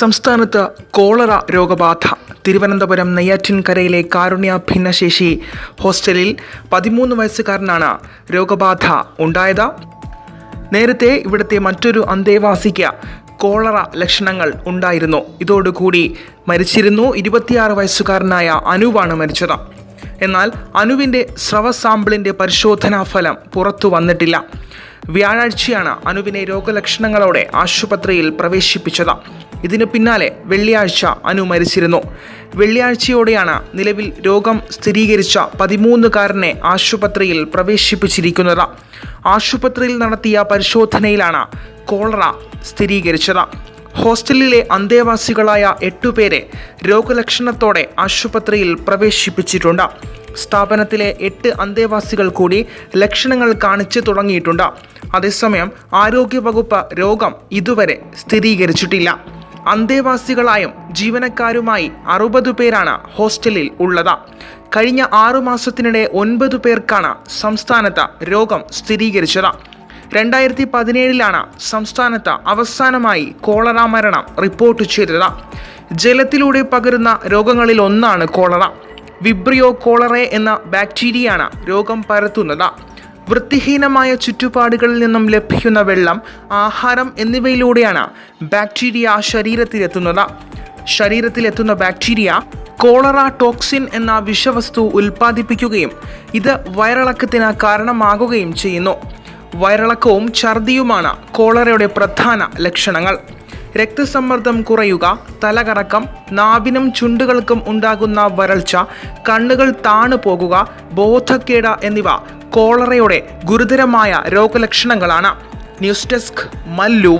സംസ്ഥാനത്ത് കോളറ രോഗബാധ. തിരുവനന്തപുരം നെയ്യാറ്റിൻകരയിലെ കാരുണ്യ ഭിന്നശേഷി ഹോസ്റ്റലിൽ പതിമൂന്ന് വയസ്സുകാരനാണ് രോഗബാധ ഉണ്ടായത്. നേരത്തെ ഇവിടുത്തെ മറ്റൊരു അന്തേവാസിക്ക് കോളറ ലക്ഷണങ്ങൾ ഉണ്ടായിരുന്നു. ഇതോടുകൂടി മരിച്ചിരുന്നു ഇരുപത്തിയാറ് വയസ്സുകാരനായ അനുവാണ് മരിച്ചത്. എന്നാൽ അനുവിന്റെ സ്രവ സാമ്പിളിന്റെ പരിശോധനാ ഫലം പുറത്തു വന്നിട്ടില്ല. വ്യാഴാഴ്ചയാണ് അനുവിനെ രോഗലക്ഷണങ്ങളോടെ ആശുപത്രിയിൽ പ്രവേശിപ്പിച്ചത്. ഇതിനു പിന്നാലെ വെള്ളിയാഴ്ച അനു മരിച്ചിരുന്നു. വെള്ളിയാഴ്ചയോടെയാണ് നിലവിൽ രോഗം സ്ഥിരീകരിച്ച പതിമൂന്നുകാരനെ ആശുപത്രിയിൽ പ്രവേശിപ്പിച്ചിരിക്കുന്നത്. ആശുപത്രിയിൽ നടത്തിയ പരിശോധനയിലാണ് കോളറ സ്ഥിരീകരിച്ചത്. ഹോസ്റ്റലിലെ അന്തേവാസികളായ എട്ടുപേരെ രോഗലക്ഷണത്തോടെ ആശുപത്രിയിൽ പ്രവേശിപ്പിച്ചിട്ടുണ്ട്. സ്ഥാപനത്തിലെ എട്ട് അന്തേവാസികൾ കൂടി ലക്ഷണങ്ങൾ കാണിച്ചു തുടങ്ങിയിട്ടുണ്ട്. അതേസമയം ആരോഗ്യവകുപ്പ് രോഗം ഇതുവരെ സ്ഥിരീകരിച്ചിട്ടില്ല. അന്തേവാസികളായും ജീവനക്കാരുമായി അറുപത് പേരാണ് ഹോസ്റ്റലിൽ ഉള്ളത്. കഴിഞ്ഞ ആറു മാസത്തിനിടെ ഒൻപത് പേർക്കാണ് സംസ്ഥാനത്ത് രോഗം സ്ഥിരീകരിച്ചത്. രണ്ടായിരത്തി പതിനേഴിലാണ് സംസ്ഥാനത്ത് അവസാനമായി കോളറ മരണം റിപ്പോർട്ട് ചെയ്തത്. ജലത്തിലൂടെ പകരുന്ന രോഗങ്ങളിൽ ഒന്നാണ് കോളറ. വിബ്രിയോ കോളറെ എന്ന ബാക്ടീരിയയാണ് രോഗം പരത്തുന്നത്. വൃത്തിഹീനമായ ചുറ്റുപാടുകളിൽ നിന്നും ലഭിക്കുന്ന വെള്ളം ആഹാരം എന്നിവയിലൂടെയാണ് ബാക്ടീരിയ ശരീരത്തിലെത്തുന്നത്. ശരീരത്തിലെത്തുന്ന ബാക്ടീരിയ കോളറ ടോക്സിൻ എന്ന വിഷവസ്തു ഉൽപ്പാദിപ്പിക്കുകയും ഇത് വയറിളക്കത്തിന് കാരണമാകുകയും ചെയ്യുന്നു. വയറിളക്കവും ഛർദിയുമാണ് കോളറയുടെ പ്രധാന ലക്ഷണങ്ങൾ. രക്തസമ്മർദ്ദം കുറയുക തലകറക്കം നാവിനും ചുണ്ടുകൾക്കും ഉണ്ടാകുന്ന വരൾച്ച കണ്ണുകൾ താണു പോകുക ബോധക്കേട് എന്നിവ കോളറയുടെ ഗുരുതരമായ രോഗലക്ഷണങ്ങളാണ്. News desk Mallu